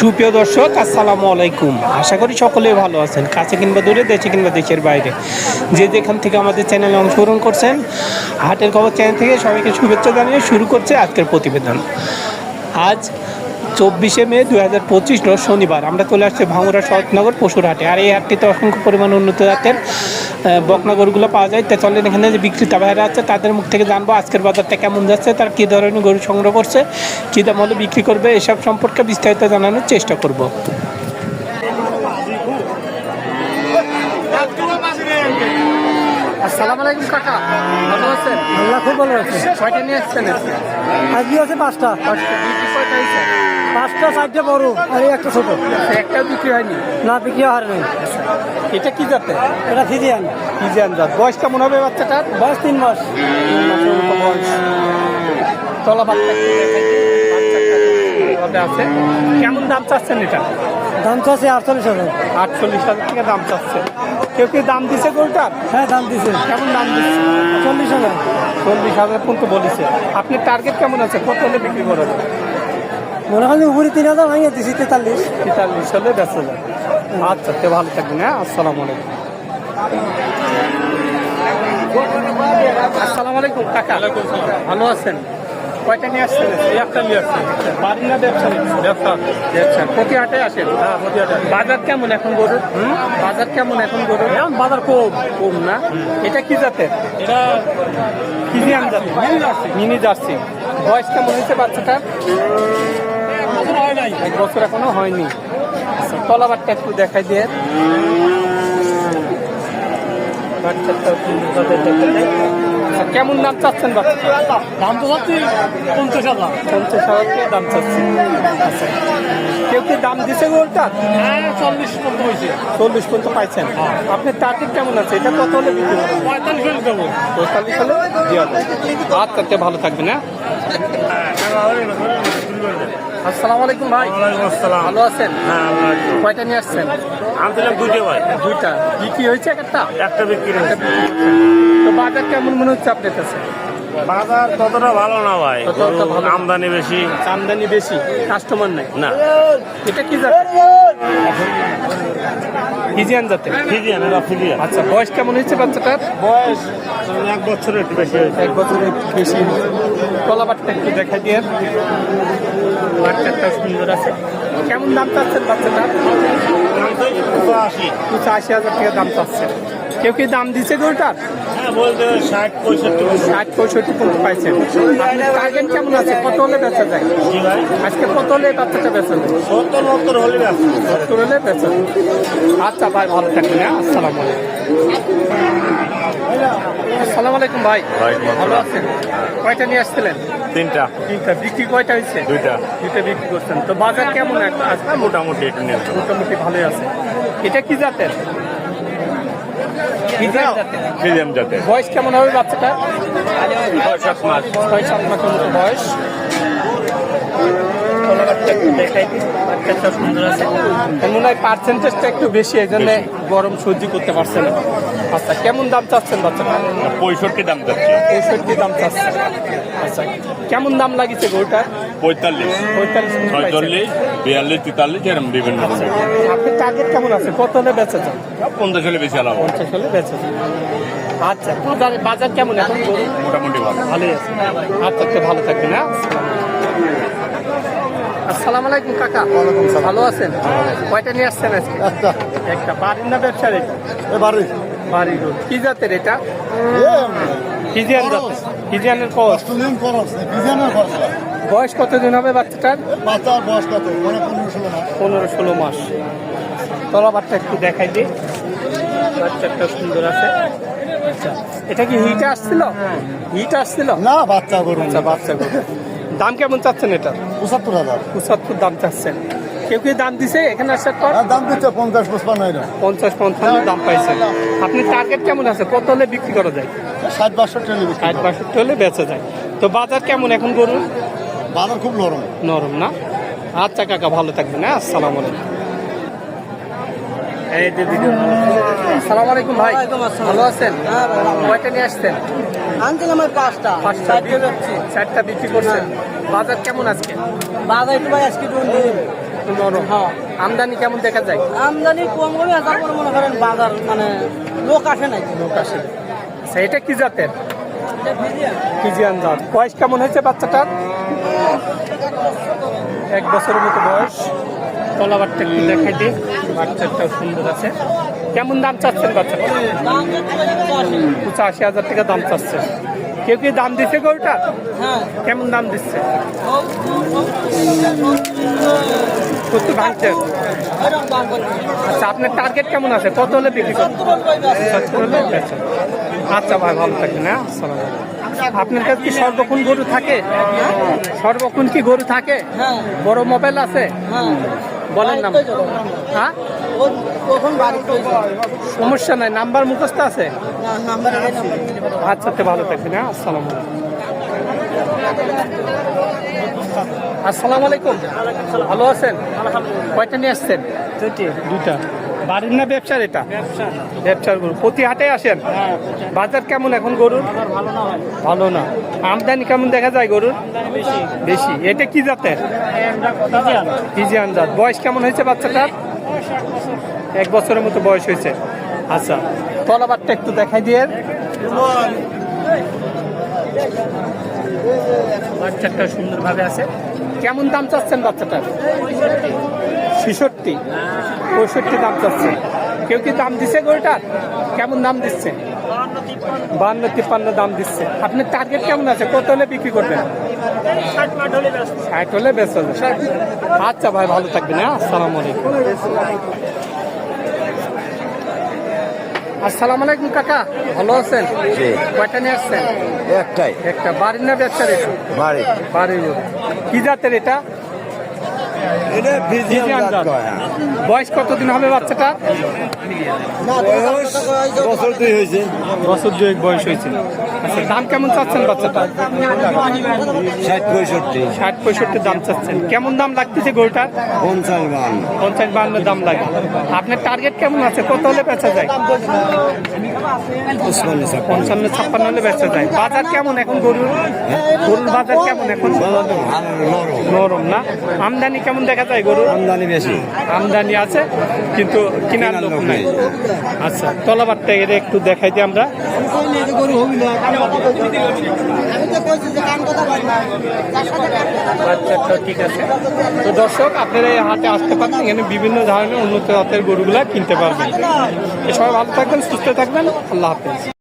সুপ্রিয় দর্শক, আসসালামু আলাইকুম। আশা করি সকলেই ভালো আছেন, কাছে কিংবা দূরে, দেশে কিংবা দেশের বাইরে। যে যেখান থেকে আমাদের চ্যানেলে অংশগ্রহণ করছেন, হাটের খবর চ্যানেল থেকে সবাইকে শুভেচ্ছা জানিয়ে শুরু করছে আজকের প্রতিবেদন। আজ চব্বিশে মে দু হাজার পঁচিশ শনিবার। আমরা চলে আসছি ভাঙুরা শরৎনগর পশুর হাটে আর এই হাটটিতে অসংখ্য পরিমাণ উন্নত জাতের বকনা গরুগুলো পাওয়া যায়। তা চলেন এখানে যে বিক্রেতা ভাইরা আছে তাদের মুখ থেকে জানব আজকের বাজারটা কেমন যাচ্ছে তার কী ধরনের গরু সংগ্রহ করছে কী দাম হলে বিক্রি করবে এসব সম্পর্কে বিস্তারিত জানানোর চেষ্টা করব। আসসালামু আলাইকুম কাকা ভালো আছেন? আল্লাহ খুব ভালো আছে। কয়টা নিয়ে আসছেন? আজকে আছে পাঁচটা। হয়েছে? পাঁচটা চারটে বড় আর একটা ছোট। একটাও বিক্রি হয়নি? না বিক্রি হার নেই। এটা কি জাতে এটা ফিজিয়ান। ইজিয়ান জাত। বয়স কেমন হবে বাচ্চাটার? বয়স তিন মাস। তলা বাচ্চা আছে। কেমন দাম চাচ্ছেন এটা? দাম আছে আটচল্লিশ হাজার। আটচল্লিশ হাজার টাকা দাম চাচ্ছে। কেউ কেউ দাম দিছে গরুটার হ্যাঁ দাম দিছে। কেমন দাম দিচ্ছে চল্লিশ হাজার। চল্লিশ হাজার পর্যন্ত বলেছে। আপনার টার্গেট কেমন আছে? কত হলে বিক্রি করবেন মনে হয় উপরে তিন হাজার ভাঙিয়ে দিছি তেতাল্লিশ। তেতাল্লিশ হলে বেঁচে যায় আচ্ছা তে ভালো থাকবেন হ্যাঁ? আসসালামু আলাইকুম। আসসালামু আলাইকুম কাকা। ভালো আছেন? কয়টা নিয়ে আসছেন? একটা নিয়ে আসছেন বাড়ি না ব্যবসা? ব্যবসা। ব্যবসা। প্রতি হাটে আসেন? হ্যাঁ প্রতি হাটে বাজার কেমন এখন গরুর? বাজার কেমন এখন গরুর? বাজার কম। কম না? এটা কি এটা মিনি মিনি জার্সি। বয়স কেমন হয়েছে বাচ্চাটার? এক বছর এখনও হয়নি। আচ্ছা তলাবারটা একটু দেখাই দিয়ে। আচ্ছা, কেমন দাম চাচ্ছেন দাম তো যাচ্ছি পঞ্চাশ হাজার। পঞ্চাশ হাজার দাম চাচ্ছেন। আচ্ছা কেউ কি দাম দিছে গোলটা হ্যাঁ চল্লিশ পর্যন্ত হয়েছে। চল্লিশ পর্যন্ত পাইছেন। আপনার টার্গেট কেমন আছে? এটা কত হলে বিক্রি পঁয়তাল্লিশ হলে দেবো। পঁয়তাল্লিশ হলে দিয়ে আচ্ছা ভালো থাকবেন হ্যাঁ। আসসালামু আলাইকুম ভাই। আসসালাম। ভালো আছেন? হ্যাঁ কয়টা নিয়ে আসছেন? আনছিলাম দুইটা ভাই। দুইটা। বিক্রি হয়েছে একটা? একটা বিক্রি হয়েছে। তো বাজার কেমন মনে হচ্ছে আপনার কাছে? বাজার ততটা ভালো না ভাই। আমদানি বেশি। আমদানি বেশি কাস্টমার নাই। না। এটা কি জাতের? ফিজিয়ান ফিজিয়ান আচ্ছা বয়স কেমন হয়েছে বাচ্চাটার? বয়স এক বছরের একটু বেশি হয়েছে। এক বছরের বেশি কলাবারটা একটু দেখা দিয়ে। বাচ্চাটা সুন্দর আছে। কেমন দাম চাচ্ছেন বাচ্চাটার আশি। দুশো আশি হাজার টাকা দাম চাচ্ছেন। কেউ কি দাম দিচ্ছে গরুটার? ষাট পঁয়ষট্টি পর্যন্ত। পাইছেন। আপনার টার্গেট কেমন আছে? কত হলে বেচা যায়? ভাই। আজকে কত হলে এই বাচ্চাটা বেচা যায়? সত্তর সত্তর হলে ব্যস্ত সত্তর হলে বেচা আচ্ছা ভাই ভালো থাকবেন হ্যাঁ? আসসালামু আলাইকুম। আসসালামু আলাইকুম ভাই। ভালো আছেন? কয়টা নিয়ে আসছিলেন? তিনটা। তিনটা। বিক্রি কয়টা হয়েছে? দুইটা। দুইটা বিক্রি করছেন। তো বাজার কেমন একটা আজকে মোটামুটি একটু নিয়ে মোটামুটি ভালোই আছে। এটা কি জাতের? কি জাতের? বয়স কেমন হবে বাচ্চাটা ছয় সাত মাস। ছয় সাত মাসের মতো বয়স। মনে হয় পার্সেন্টেজটা একটু বেশি এই জন্য গরম সহ্য করতে পারছে না। আচ্ছা কেমন দাম চাচ্ছেন বাচ্চাটা? পঁয়ষট্টি দাম চাচ্ছে। পঁয়ষট্টি দাম চাচ্ছে আচ্ছা কেমন দাম লাগিছে গরুটার? পঁয়তাল্লিশ। ছয়চল্লিশ বিয়াল্লিশ তেতাল্লিশ এরকম বিভিন্ন আচ্ছা আপনার টার্গেট কেমন আছে? কত হলে বেচা যায়? পঞ্চাশ হলে বেশি আলাদা পঞ্চাশ হলে বেচা যায়। আচ্ছা বাজার বাজার কেমন এখন? মোটামুটি ভালো। ভালোই আছে। আচ্ছা আচ্ছা ভালো থাকবেন হ্যাঁ? আসসালামু আলাইকুম কাকা। ভালো আছেন? কয়টা নিয়ে আসছেন আজকে? একটা। একটা বাড়ির না ব্যবসার এটা এবারে বাড়ির। কি জাতের এটা? হিজিয়ান জাতের। স্টুডেন্ট খরচ বিজানের খরচ বয়স কতদিন হবে বাচ্চাটার বাচ্চার বয়স কত মানে পনেরো ষোলো মাস পনেরো ষোলো মাস তলাবারটা একটু দেখাই দিই বাচ্চাটা সুন্দর আছে আচ্ছা এটা কি হিট আসছিল হিট আসছিল না বাচ্চা গরু আচ্ছা বাচ্চা গরু। দাম কেমন চাচ্ছেন এটা পঁচাত্তর হাজার। পঁচাত্তর দাম চাচ্ছেন কেউ কি দাম দিছে এখানে আসার পর? আর দাম দিচ্ছে পঞ্চাশ এটা পঞ্চাশ পঞ্চান্ন দাম পাইছেন আপনি টার্গেট কেমন আছে? কত হলে বিক্রি করা যায়? ষাট বাষট্টি হলে ষাট বাষট্টি হলে বেচা যায়। তো বাজার কেমন এখন গরুর বাজার খুব নরম। নরম না? আচ্ছা কাকা ভালো থাকবেন হ্যাঁ? আসসালামু আলাইকুম। এই যে ভিডিও আসসালামু আলাইকুম ভাই। ভালো আছেন? কয়টা নিয়ে আসছেন? আনছিলাম ওই পাঁচটা। পাঁচটা চারটা বিক্রি করছেন। বাজার কেমন আজকে? বাজার একটু ভাই আজকে একটু নরম। আমদানি কেমন দেখা যায়? আমদানি কম তারপরে মনে করেন বাজার মানে লোক আসে নাই। লোক আসে আচ্ছা এটা কি জাতের? ফিজিয়ান জাত। বয়স কেমন হয়েছে বাচ্চাটার? এক বছরের মতো বয়স। তলাবারটা একটু দেখাই দিই। বাচ্চাটাও সুন্দর আছে। কেমন দাম চাচ্ছেন বাচ্চাটা? পঁচাশি হাজার টাকা দাম চাচ্ছে। কেউ কি দাম দিচ্ছে গরুটা কেমন দাম দিচ্ছে? সত্যি ভাঙছে? আচ্ছা আপনার টার্গেট কেমন আছে? কত হলে বিক্রি করবেন। আচ্ছা ভাই, ভালো থাকবেন হ্যাঁ? আসসালামু। আপনার কাছে কি সর্বক্ষণ গরু থাকে? সর্বক্ষণ কি গরু থাকে? বড় মোবাইল আছে? বলেন নাম। হ্যাঁ? সমস্যা নাই, নাম্বার মুখস্থ আছে? আচ্ছা ভালো থাকবেন হ্যাঁ? আসসালামু আসসালামু আলাইকুম। ভালো আছেন? কয়টা নিয়ে আসছেন? দুইটা। বাড়ির না ব্যবসার এটা? ব্যবসার। গরু। প্রতি হাটে আসেন? বাজার কেমন এখন গরুর? ভালো না হয় আমদানি কেমন দেখা যায় গরুর? বেশি। এটা কি জাতের? জাত। বয়স কেমন হয়েছে বাচ্চাটার? এক বছরের মতো বয়স হয়েছে। আচ্ছা। তলাবারটা একটু দেখাই দিয়ে। বাচ্চাটা সুন্দরভাবে আছে। কেমন দাম চাচ্ছেন বাচ্চাটার? ছেষট্টি। পঁয়ষট্টি দাম চাচ্ছে। কেউ কি দাম দিচ্ছে গরুটার কেমন দাম দিচ্ছে? বান্ন তিপ্পান্ন দাম দিচ্ছে। আপনার টার্গেট কেমন আছে? কত হলে বিক্রি করবেন? ষাট হলে বেশ হবে আচ্ছা ভাই ভালো থাকবেন হ্যাঁ? আসসালামু আলাইকুম। আসসালামু আলাইকুম কাকা। ভালো আছেন। কয়টা নিয়ে আসছেন? একটাই। একটা বাড়ির না ব্যবসার বাড়ি বাড়ির। কি জাতের এটা? এটা। বয়স কতদিন হবে বাচ্চাটা বছর দুই হয়েছে। বছর দুয়েক বয়স হয়েছে। আচ্ছা দাম কেমন চাচ্ছেন বাচ্চাটা? ষাট পঁয়ষট্টি। ষাট পঁয়ষট্টি দাম চাচ্ছেন। কেমন দাম লাগতেছে পঞ্চাশ পঞ্চাশ দাম লাগে। আপনার টার্গেট কেমন আছে? কত হলে বেচা যায়? পঞ্চান্ন ছাপ্পান্ন। হলে বেচা যায়। বাজার কেমন এখন গরুর? গরুর বাজার কেমন এখন? নরম। না? আমদানি কেমন দেখা যায় গরু আমদানি বেশি। আমদানি আছে কিন্তু কেনার লোক নাই। আচ্ছা তলাবারটা এর একটু দেখাই দিই আমরা। আচ্ছা আচ্ছা, ঠিক আছে। তো দর্শক আপনারা এই হাটে আসতে পারবেন এখানে বিভিন্ন ধরনের উন্নত জাতের গরুগুলা কিনতে পারবেন। সবাই ভালো থাকবেন সুস্থ থাকবেন আল্লাহ হাফেজ।